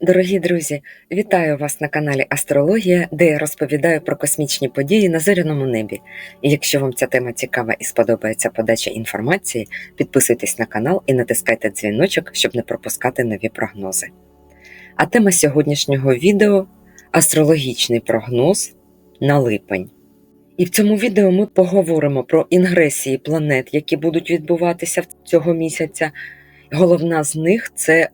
Дорогі друзі, вітаю вас на каналі Астрологія, де я розповідаю про космічні події на зоряному небі. І якщо вам ця тема цікава і сподобається подача інформації, підписуйтесь на канал і натискайте дзвіночок, щоб не пропускати нові прогнози. А тема сьогоднішнього відео астрологічний прогноз на липень. І в цьому відео ми поговоримо про інгресії планет, які будуть відбуватися цього місяця. Головна з них це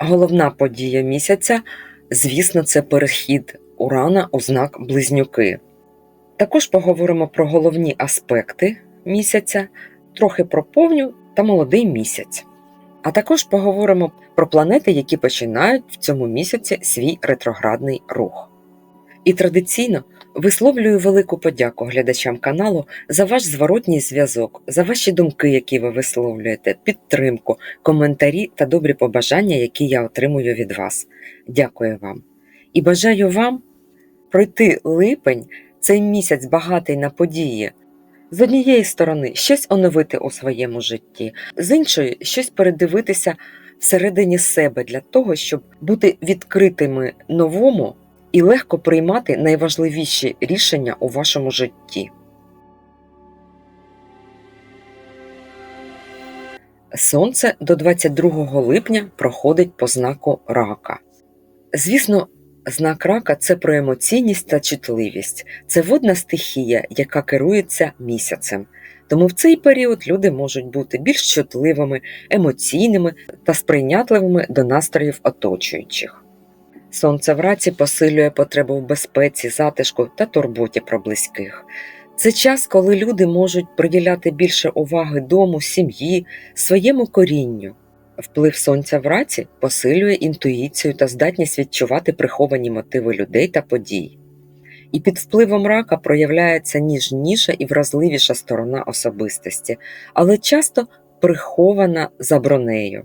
Головна подія місяця, звісно, це перехід Урана у знак Близнюки. Також поговоримо про головні аспекти місяця, трохи про повню та молодий місяць. А також поговоримо про планети, які починають в цьому місяці свій ретроградний рух. І традиційно висловлюю велику подяку глядачам каналу за ваш зворотній зв'язок, за ваші думки, які ви висловлюєте, підтримку, коментарі та добрі побажання, які я отримую від вас. Дякую вам. І бажаю вам пройти липень, цей місяць багатий на події. З однієї сторони, щось оновити у своєму житті, з іншої щось передивитися всередині себе для того, щоб бути відкритими новому і легко приймати найважливіші рішення у вашому житті. Сонце до 22 липня проходить по знаку рака. Звісно, знак рака це про емоційність та чутливість, це водна стихія, яка керується місяцем. Тому в цей період люди можуть бути більш чутливими, емоційними та сприйнятливими до настроїв оточуючих. Сонце в раці посилює потребу в безпеці, затишку та турботі про близьких. Це час, коли люди можуть приділяти більше уваги дому, сім'ї, своєму корінню. Вплив сонця в раці посилює інтуїцію та здатність відчувати приховані мотиви людей та подій. І під впливом рака проявляється ніжніша і вразливіша сторона особистості, але часто прихована за бронею.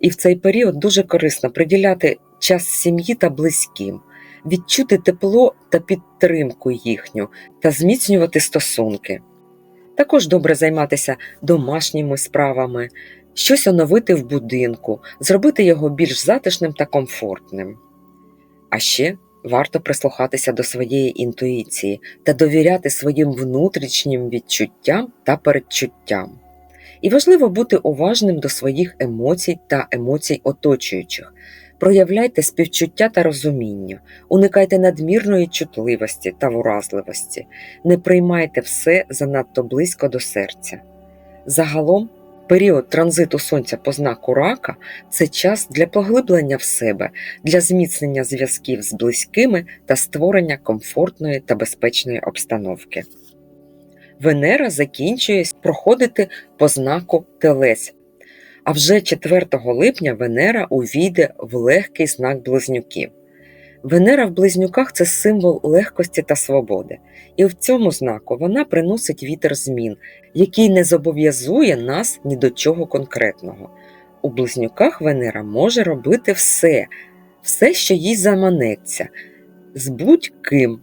І в цей період дуже корисно приділяти час сім'ї та близьким, відчути тепло та підтримку їхню та зміцнювати стосунки. Також добре займатися домашніми справами, щось оновити в будинку, зробити його більш затишним та комфортним. А ще варто прислухатися до своєї інтуїції та довіряти своїм внутрішнім відчуттям та передчуттям. І важливо бути уважним до своїх емоцій та емоцій оточуючих. Проявляйте співчуття та розуміння, уникайте надмірної чутливості та вразливості, не приймайте все занадто близько до серця. Загалом, період транзиту сонця по знаку рака це час для поглиблення в себе, для зміцнення зв'язків з близькими та створення комфортної та безпечної обстановки. Венера закінчує проходити по знаку Телець, а вже 4 липня Венера увійде в легкий знак близнюків. Венера в близнюках це символ легкості та свободи, і в цьому знаку вона приносить вітер змін, який не зобов'язує нас ні до чого конкретного. У близнюках Венера може робити все, все, що їй заманеться, з будь-ким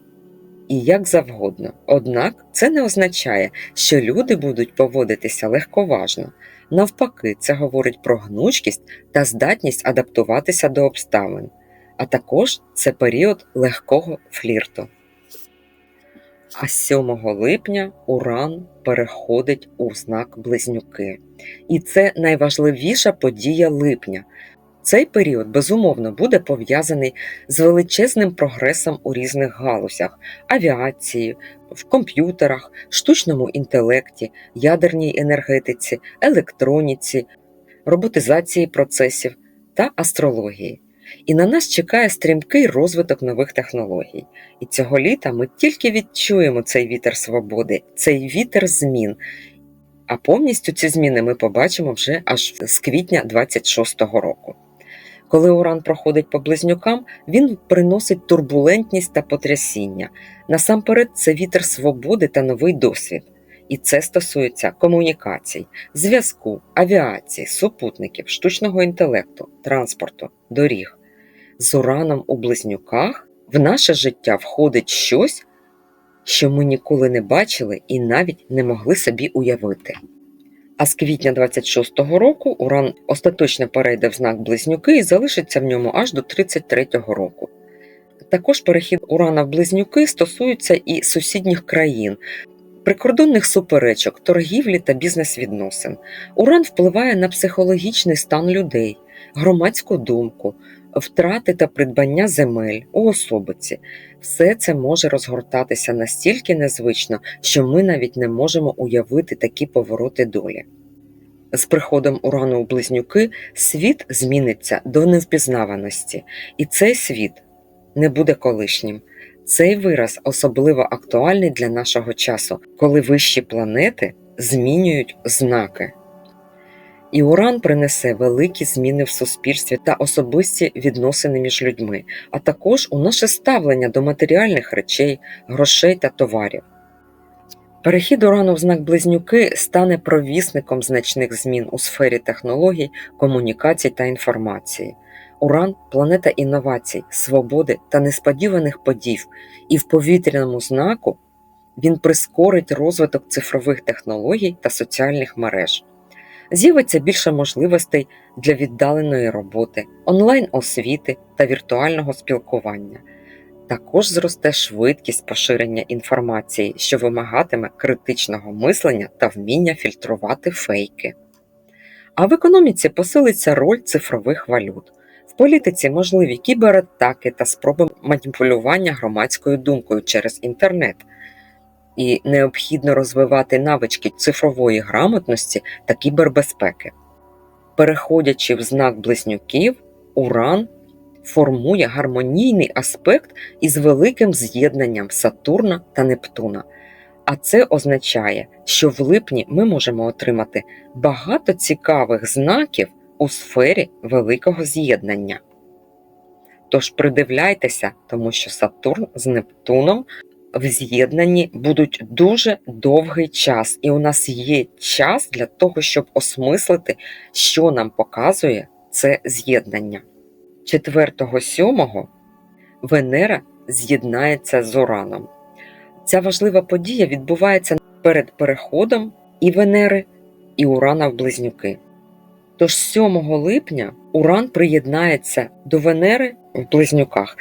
і як завгодно. Однак це не означає, що люди будуть поводитися легковажно. Навпаки, це говорить про гнучкість та здатність адаптуватися до обставин, а також це період легкого флірту. А 7 липня Уран переходить у знак Близнюки. І це найважливіша подія липня. Цей період, безумовно, буде пов'язаний з величезним прогресом у різних галузях авіації, в комп'ютерах, штучному інтелекті, ядерній енергетиці, електроніці, роботизації процесів та астрології. І на нас чекає стрімкий розвиток нових технологій. І цього літа ми тільки відчуємо цей вітер свободи, цей вітер змін. А повністю ці зміни ми побачимо вже аж з квітня 26-го року. Коли Уран проходить по близнюкам, він приносить турбулентність та потрясіння. Насамперед, це вітер свободи та новий досвід. І це стосується комунікацій, зв'язку, авіації, супутників, штучного інтелекту, транспорту, доріг. З ураном у близнюках в наше життя входить щось, що ми ніколи не бачили і навіть не могли собі уявити. А з квітня 26-го року Уран остаточно перейде в знак Близнюки і залишиться в ньому аж до 33-го року. Також перехід Урана в Близнюки стосується і сусідніх країн, прикордонних суперечок, торгівлі та бізнес-відносин. Уран впливає на психологічний стан людей, громадську думку, втрати та придбання земель, уособиці. Все це може розгортатися настільки незвично, що ми навіть не можемо уявити такі повороти долі. З приходом урану у близнюки світ зміниться до невпізнаваності, і цей світ не буде колишнім. Цей вираз особливо актуальний для нашого часу, коли вищі планети змінюють знаки. І Уран принесе великі зміни в суспільстві та особисті відносини між людьми, а також у наше ставлення до матеріальних речей, грошей та товарів. Перехід урану в знак Близнюки стане провісником значних змін у сфері технологій, комунікацій та інформації. Уран планета інновацій, свободи та несподіваних подій, і в повітряному знаку він прискорить розвиток цифрових технологій та соціальних мереж. З'явиться більше можливостей для віддаленої роботи, онлайн-освіти та віртуального спілкування. Також зросте швидкість поширення інформації, що вимагатиме критичного мислення та вміння фільтрувати фейки. А в економіці посилиться роль цифрових валют. В політиці можливі кібератаки та спроби маніпулювання громадською думкою через інтернет. І необхідно розвивати навички цифрової грамотності та кібербезпеки. Переходячи в знак близнюків, Уран формує гармонійний аспект із великим з'єднанням Сатурна та Нептуна. А це означає, що в липні ми можемо отримати багато цікавих знаків у сфері великого з'єднання. Тож придивляйтеся, тому що Сатурн з Нептуном в з'єднанні будуть дуже довгий час, і у нас є час для того, щоб осмислити, що нам показує це з'єднання. 4-7 Венера з'єднається з Ураном. Ця важлива подія відбувається перед переходом і Венери, і Урана в Близнюки. Тож 7 липня Уран приєднається до Венери в Близнюках.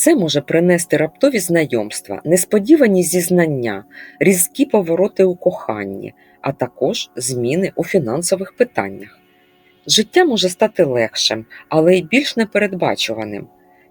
Це може принести раптові знайомства, несподівані зізнання, різкі повороти у коханні, а також зміни у фінансових питаннях. Життя може стати легшим, але й більш непередбачуваним.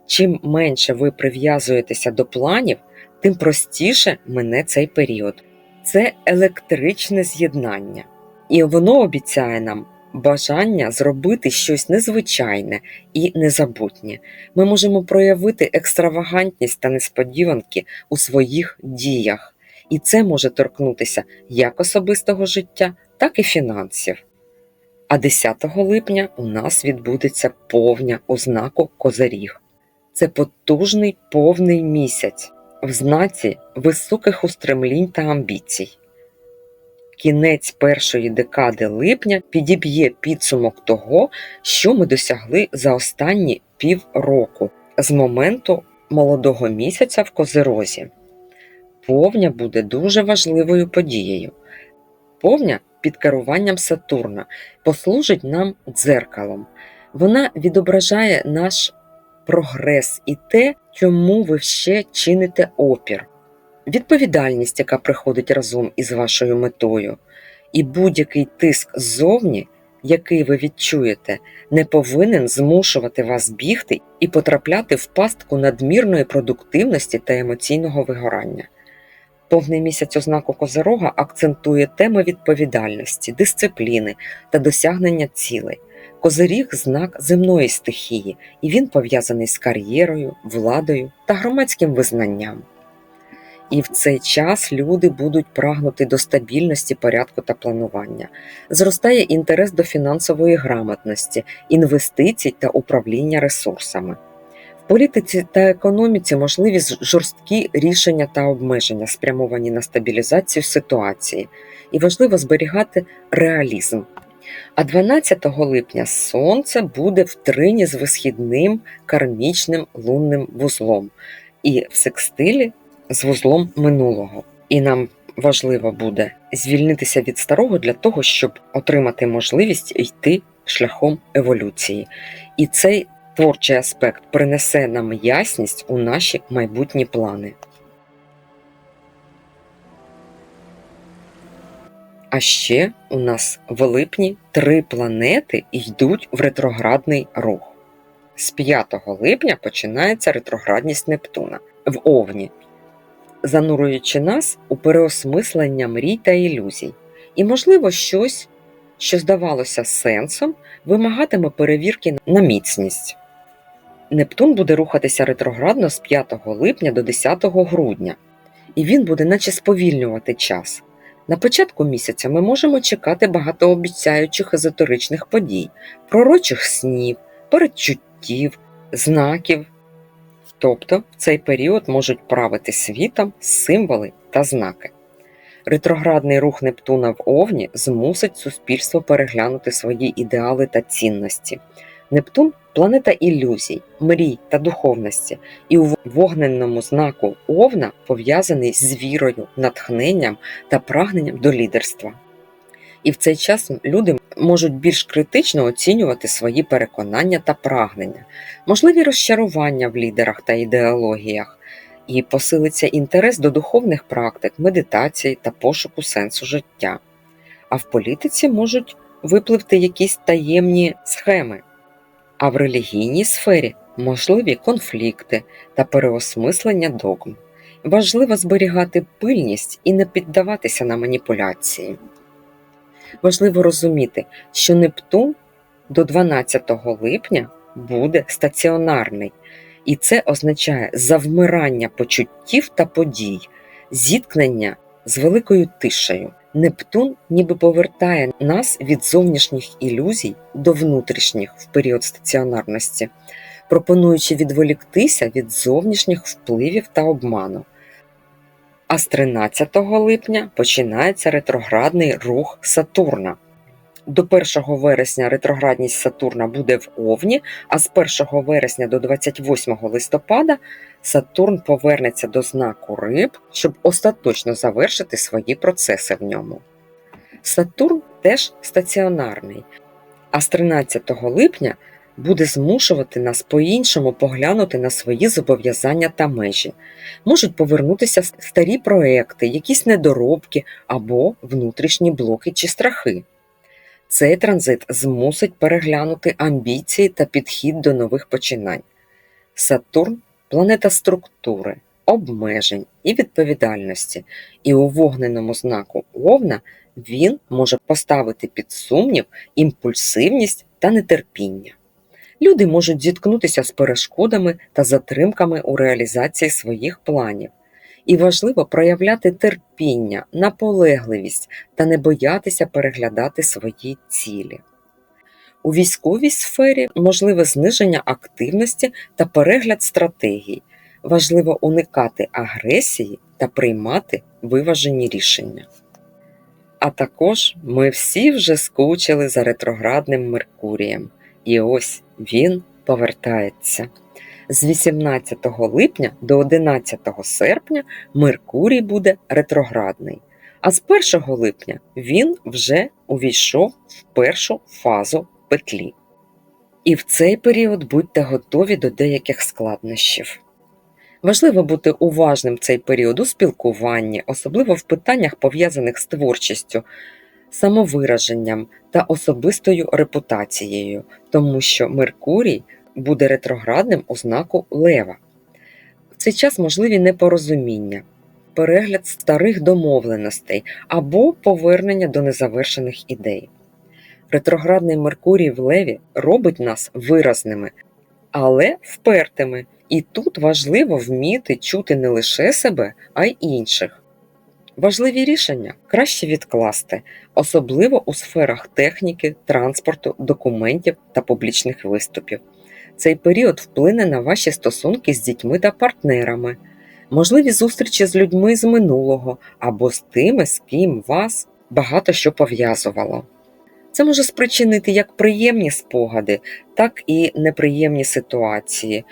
Чим менше ви прив'язуєтеся до планів, тим простіше мине цей період. Це електричне з'єднання, і воно обіцяє нам бажання зробити щось незвичайне і незабутнє. Ми можемо проявити екстравагантність та несподіванки у своїх діях, і це може торкнутися як особистого життя, так і фінансів. А 10 липня у нас відбудеться повня у знаку Козиріг. Це потужний повний місяць в знаці високих устремлінь та амбіцій. Кінець першої декади липня підіб'є підсумок того, що ми досягли за останні півроку з моменту молодого місяця в Козирозі. Повня буде дуже важливою подією. Повня під керуванням Сатурна послужить нам дзеркалом. Вона відображає наш прогрес і те, чому ви ще чините опір, відповідальність, яка приходить разом із вашою метою, і будь-який тиск ззовні, який ви відчуєте, не повинен змушувати вас бігти і потрапляти в пастку надмірної продуктивності та емоційного вигорання. Повний місяць у знаку Козирога акцентує теми відповідальності, дисципліни та досягнення цілей. Козиріг знак земної стихії, і він пов'язаний з кар'єрою, владою та громадським визнанням. І в цей час люди будуть прагнути до стабільності, порядку та планування. Зростає інтерес до фінансової грамотності, інвестицій та управління ресурсами. В політиці та економіці можливі жорсткі рішення та обмеження, спрямовані на стабілізацію ситуації, і важливо зберігати реалізм. А 12 липня Сонце буде в трині з висхідним кармічним лунним вузлом і в секстилі з вузлом минулого. І нам важливо буде звільнитися від старого для того, щоб отримати можливість йти шляхом еволюції. І цей творчий аспект принесе нам ясність у наші майбутні плани. А ще у нас в липні три планети йдуть в ретроградний рух. З 5 липня починається ретроградність Нептуна в Овні, занурюючи нас у переосмислення мрій та ілюзій. І, можливо, щось, що здавалося сенсом, вимагатиме перевірки на міцність. Нептун буде рухатися ретроградно з 5 липня до 10 грудня, і він буде наче сповільнювати час. На початку місяця ми можемо чекати багатообіцяючих езотеричних подій, пророчих снів, передчуттів, знаків. Тобто в цей період можуть правити світом символи та знаки. Ретроградний рух Нептуна в Овні змусить суспільство переглянути свої ідеали та цінності. Нептун планета ілюзій, мрій та духовності, і у вогненному знаку Овна пов'язаний з вірою, натхненням та прагненням до лідерства. І в цей час люди можуть більш критично оцінювати свої переконання та прагнення, можливі розчарування в лідерах та ідеологіях, і посилиться інтерес до духовних практик, медитації та пошуку сенсу життя. А в політиці можуть випливти якісь таємні схеми, а в релігійній сфері можливі конфлікти та переосмислення догм. Важливо зберігати пильність і не піддаватися на маніпуляції. Важливо розуміти, що Нептун до 12 липня буде стаціонарний, і це означає завмирання почуттів та подій, зіткнення з великою тишею. Нептун ніби повертає нас від зовнішніх ілюзій до внутрішніх в період стаціонарності, пропонуючи відволіктися від зовнішніх впливів та обману. А з 13 липня починається ретроградний рух Сатурна. До 1 вересня ретроградність Сатурна буде в Овні, а з 1 вересня до 28 листопада Сатурн повернеться до знаку Риб, щоб остаточно завершити свої процеси в ньому. Сатурн теж стаціонарний, а з 13 липня буде змушувати нас по-іншому поглянути на свої зобов'язання та межі. Можуть повернутися старі проекти, якісь недоробки або внутрішні блоки чи страхи. Цей транзит змусить переглянути амбіції та підхід до нових починань. Сатурн планета структури, обмежень і відповідальності, і у вогненому знаку Овна він може поставити під сумнів імпульсивність та нетерпіння. Люди можуть зіткнутися з перешкодами та затримками у реалізації своїх планів. І важливо проявляти терпіння, наполегливість та не боятися переглядати свої цілі. У військовій сфері можливе зниження активності та перегляд стратегій. Важливо уникати агресії та приймати виважені рішення. А також ми всі вже скучили за ретроградним Меркурієм, і ось він повертається. З 18 липня до 11 серпня Меркурій буде ретроградний, а з 1 липня він вже увійшов в першу фазу петлі. І в цей період будьте готові до деяких складнощів. Важливо бути уважним цей період у спілкуванні, особливо в питаннях, пов'язаних з творчістю, самовираженням та особистою репутацією, тому що Меркурій буде ретроградним у знаку Лева. В цей час можливі непорозуміння, перегляд старих домовленостей або повернення до незавершених ідей. Ретроградний Меркурій в Леві робить нас виразними, але впертими. І тут важливо вміти чути не лише себе, а й інших. Важливі рішення краще відкласти, особливо у сферах техніки, транспорту, документів та публічних виступів. Цей період вплине на ваші стосунки з дітьми та партнерами, можливі зустрічі з людьми з минулого або з тими, з ким вас багато що пов'язувало. Це може спричинити як приємні спогади, так і неприємні ситуації.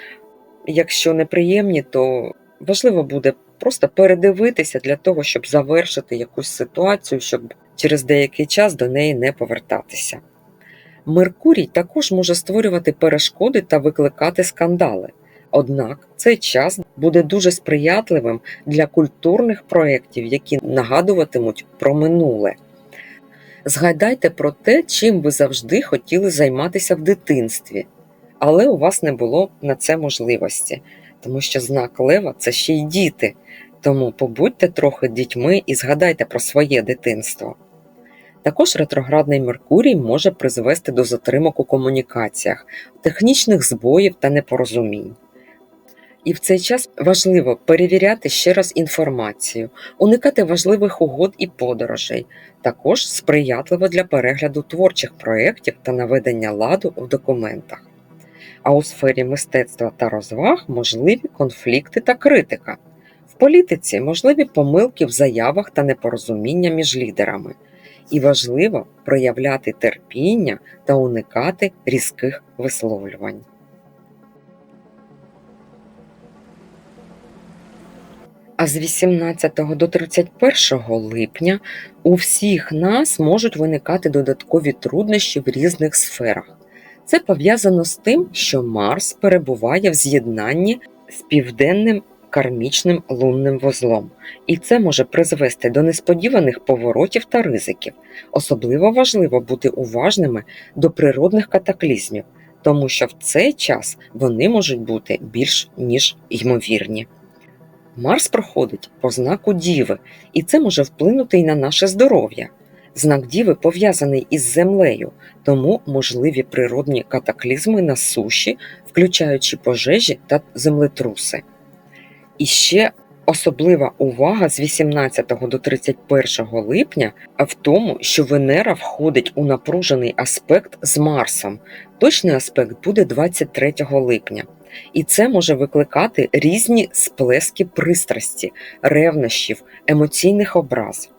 Якщо неприємні, то важливо буде просто передивитися для того, щоб завершити якусь ситуацію, щоб через деякий час до неї не повертатися. Меркурій також може створювати перешкоди та викликати скандали. Однак цей час буде дуже сприятливим для культурних проєктів, які нагадуватимуть про минуле. Згадайте про те, чим ви завжди хотіли займатися в дитинстві, але у вас не було на це можливості, тому що знак лева це ще й діти. Тому побудьте трохи дітьми і згадайте про своє дитинство. Також ретроградний Меркурій може призвести до затримок у комунікаціях, технічних збоїв та непорозумінь. І в цей час важливо перевіряти ще раз інформацію, уникати важливих угод і подорожей, також сприятливо для перегляду творчих проєктів та наведення ладу в документах. А у сфері мистецтва та розваг можливі конфлікти та критика. В політиці можливі помилки в заявах та непорозуміння між лідерами. І важливо проявляти терпіння та уникати різких висловлювань. А з 18 до 31 липня у всіх нас можуть виникати додаткові труднощі в різних сферах. Це пов'язано з тим, що Марс перебуває в з'єднанні з південним кармічним лунним вузлом, і це може призвести до несподіваних поворотів та ризиків. Особливо важливо бути уважними до природних катаклізмів, тому що в цей час вони можуть бути більш ніж ймовірні. Марс проходить по знаку Діви, і це може вплинути і на наше здоров'я. Знак Діви пов'язаний із землею, тому можливі природні катаклізми на суші, включаючи пожежі та землетруси. І ще особлива увага з 18 до 31 липня в тому, що Венера входить у напружений аспект з Марсом. Точний аспект буде 23 липня. І це може викликати різні сплески пристрасті, ревнощів, емоційних образ.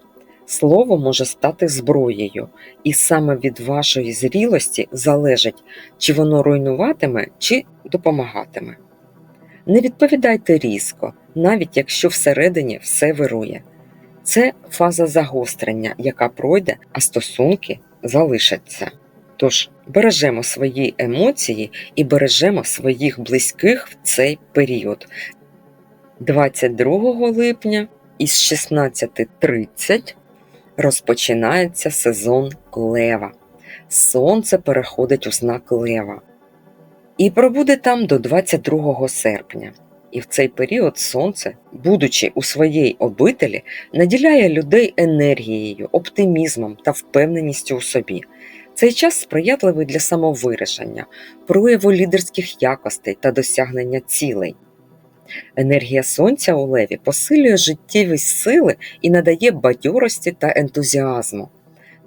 Слово може стати зброєю, і саме від вашої зрілості залежить, чи воно руйнуватиме, чи допомагатиме. Не відповідайте різко, навіть якщо всередині все вирує. Це фаза загострення, яка пройде, а стосунки залишаться. Тож бережемо свої емоції і бережемо своїх близьких в цей період. 22 липня із 16.30 розпочинається сезон Лева. Сонце переходить у знак Лева і пробуде там до 22 серпня. І в цей період сонце, будучи у своїй обителі, наділяє людей енергією, оптимізмом та впевненістю у собі. Цей час сприятливий для самовирішення, прояву лідерських якостей та досягнення цілей. Енергія сонця у леві посилює життєві сили і надає бадьорості та ентузіазму.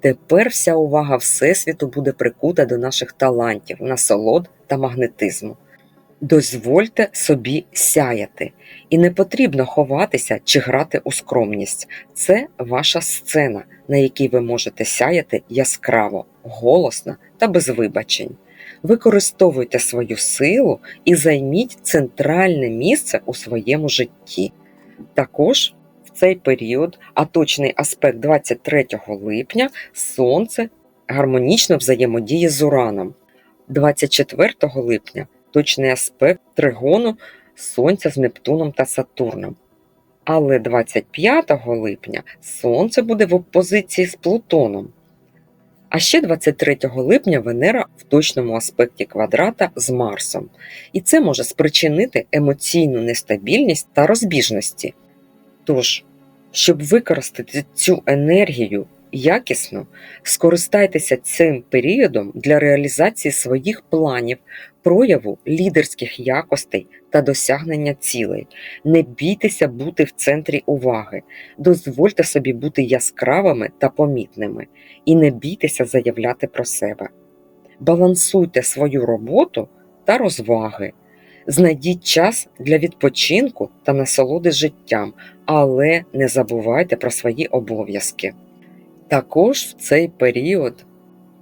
Тепер вся увага Всесвіту буде прикута до наших талантів, насолод та магнетизму. Дозвольте собі сяяти, і не потрібно ховатися чи грати у скромність. Це ваша сцена, на якій ви можете сяяти яскраво, голосно та без вибачень. Використовуйте свою силу і займіть центральне місце у своєму житті. Також в цей період, а точний аспект 23 липня, Сонце гармонічно взаємодіє з Ураном. 24 липня точний аспект тригону Сонця з Нептуном та Сатурном. Але 25 липня Сонце буде в опозиції з Плутоном. А ще 23 липня Венера в точному аспекті квадрата з Марсом. І це може спричинити емоційну нестабільність та розбіжності. Тож, щоб використати цю енергію якісно, скористайтеся цим періодом для реалізації своїх планів, прояву лідерських якостей та досягнення цілей. Не бійтеся бути в центрі уваги, дозвольте собі бути яскравими та помітними, і не бійтеся заявляти про себе. Балансуйте свою роботу та розваги. Знайдіть час для відпочинку та насолоди життям, але не забувайте про свої обов'язки. Також в цей період,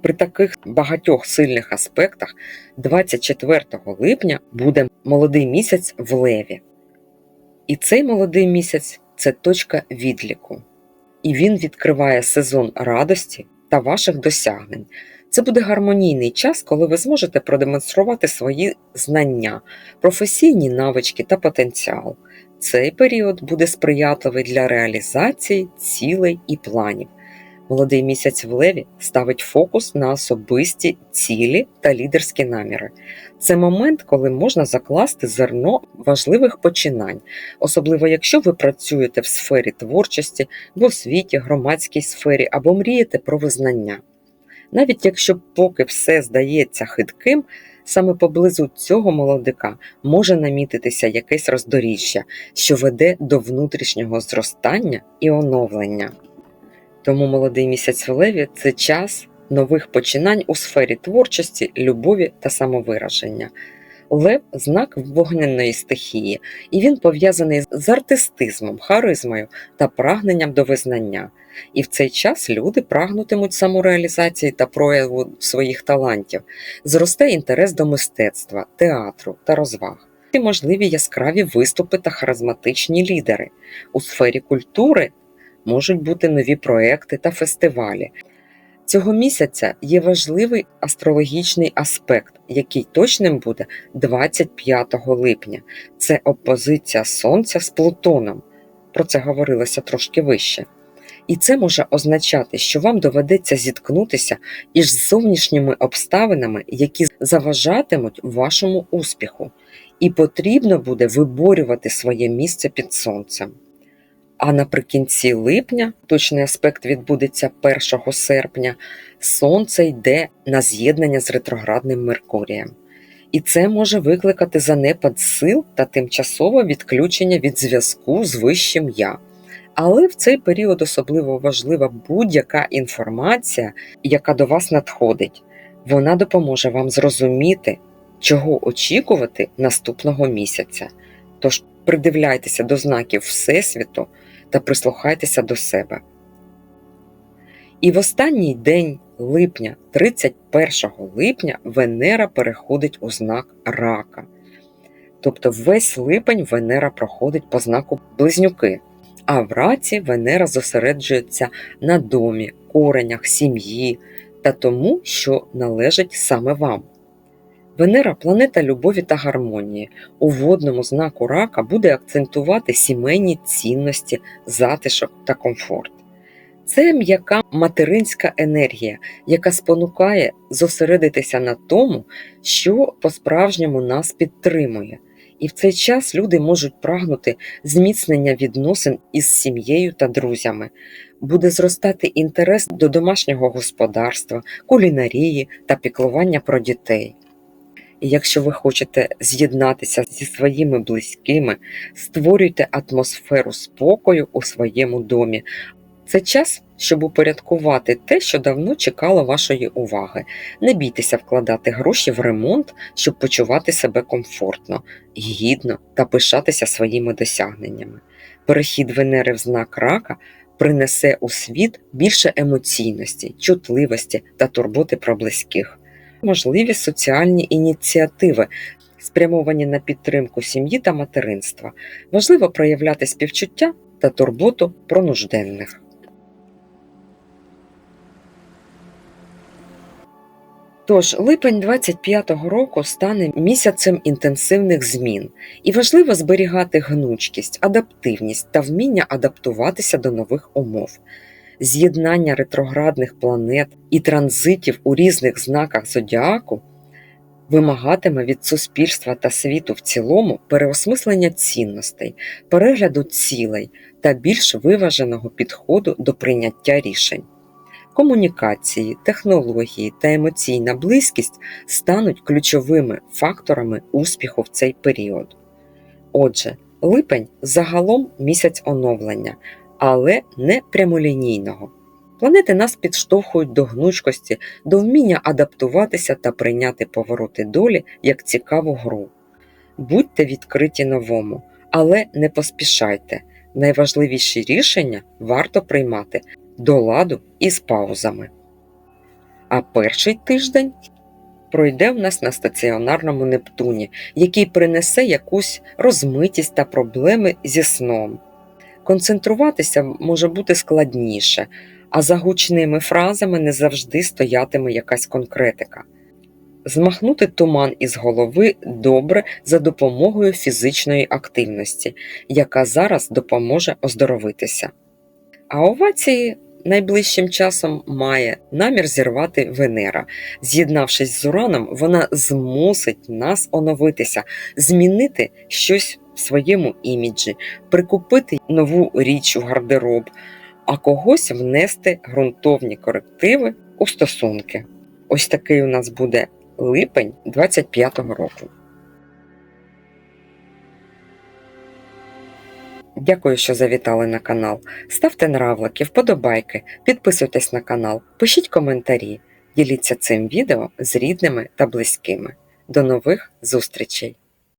при таких багатьох сильних аспектах, 24 липня буде молодий місяць в леві. І цей молодий місяць це точка відліку. І він відкриває сезон радості та ваших досягнень. Це буде гармонійний час, коли ви зможете продемонструвати свої знання, професійні навички та потенціал. Цей період буде сприятливий для реалізації цілей і планів. Молодий місяць в леві ставить фокус на особисті цілі та лідерські наміри. Це момент, коли можна закласти зерно важливих починань, особливо якщо ви працюєте в сфері творчості, в освіті, громадській сфері або мрієте про визнання. Навіть якщо поки все здається хитким, саме поблизу цього молодика може намітитися якесь роздоріжжя, що веде до внутрішнього зростання і оновлення. Тому молодий місяць в леві це час нових починань у сфері творчості, любові та самовираження. Лев знак вогняної стихії, і він пов'язаний з артистизмом, харизмою та прагненням до визнання. І в цей час люди прагнутимуть самореалізації та прояву своїх талантів, зросте інтерес до мистецтва, театру та розваг. Можливі яскраві виступи та харизматичні лідери. У сфері культури можуть бути нові проекти та фестивалі. Цього місяця є важливий астрологічний аспект, який точним буде 25 липня. Це опозиція Сонця з Плутоном. Про це говорилося трошки вище. І це може означати, що вам доведеться зіткнутися із зовнішніми обставинами, які заважатимуть вашому успіху, і потрібно буде виборювати своє місце під сонцем. А наприкінці липня, точний аспект відбудеться 1 серпня, сонце йде на з'єднання з ретроградним Меркурієм. І це може викликати занепад сил та тимчасове відключення від зв'язку з вищим я. Але в цей період особливо важлива будь-яка інформація, яка до вас надходить. Вона допоможе вам зрозуміти, чого очікувати наступного місяця. Тож придивляйтеся до знаків Всесвіту та прислухайтеся до себе. І в останній день липня, 31 липня, Венера переходить у знак рака. Тобто весь липень Венера проходить по знаку близнюки, а в раці Венера зосереджується на домі, коренях, сім'ї та тому, що належить саме вам. Венера планета любові та гармонії. У водному знаку рака буде акцентувати сімейні цінності, затишок та комфорт. Це м'яка материнська енергія, яка спонукає зосередитися на тому, що по-справжньому нас підтримує. І в цей час люди можуть прагнути зміцнення відносин із сім'єю та друзями. Буде зростати інтерес до домашнього господарства, кулінарії та піклування про дітей. І якщо ви хочете з'єднатися зі своїми близькими, створюйте атмосферу спокою у своєму домі. Це час, щоб упорядкувати те, що давно чекало вашої уваги. Не бійтеся вкладати гроші в ремонт, щоб почувати себе комфортно, гідно та пишатися своїми досягненнями. Перехід Венери в знак рака принесе у світ більше емоційності, чутливості та турботи про близьких можливі соціальні ініціативи, спрямовані на підтримку сім'ї та материнства. Важливо проявляти співчуття та турботу про нужденних. Тож липень 25-го року стане місяцем інтенсивних змін, і важливо зберігати гнучкість, адаптивність та вміння адаптуватися до нових умов з'єднання ретроградних планет і транзитів у різних знаках зодіаку вимагатиме від суспільства та світу в цілому переосмислення цінностей, перегляду цілей та більш виваженого підходу до прийняття рішень. Комунікації, технології та емоційна близькість стануть ключовими факторами успіху в цей період. Отже, липень загалом місяць оновлення, але не прямолінійного. Планети нас підштовхують до гнучкості, до вміння адаптуватися та прийняти повороти долі як цікаву гру. Будьте відкриті новому, але не поспішайте. Найважливіші рішення варто приймати до ладу і з паузами. А перший тиждень пройде в нас на стаціонарному Нептуні, який принесе якусь розмитість та проблеми зі сном. Концентруватися може бути складніше, а за гучними фразами не завжди стоятиме якась конкретика. Змахнути туман із голови добре за допомогою фізичної активності, яка зараз допоможе оздоровитися. А овації найближчим часом має намір зірвати Венера. З'єднавшись з Ураном, вона змусить нас оновитися, змінити щось своєму іміджі, прикупити нову річ у гардероб, а когось внести ґрунтовні корективи у стосунки. Ось такий у нас буде липень 25-го року. Дякую, що завітали на канал. Ставте нравлики, вподобайки, підписуйтесь на канал, пишіть коментарі, діліться цим відео з рідними та близькими. До нових зустрічей!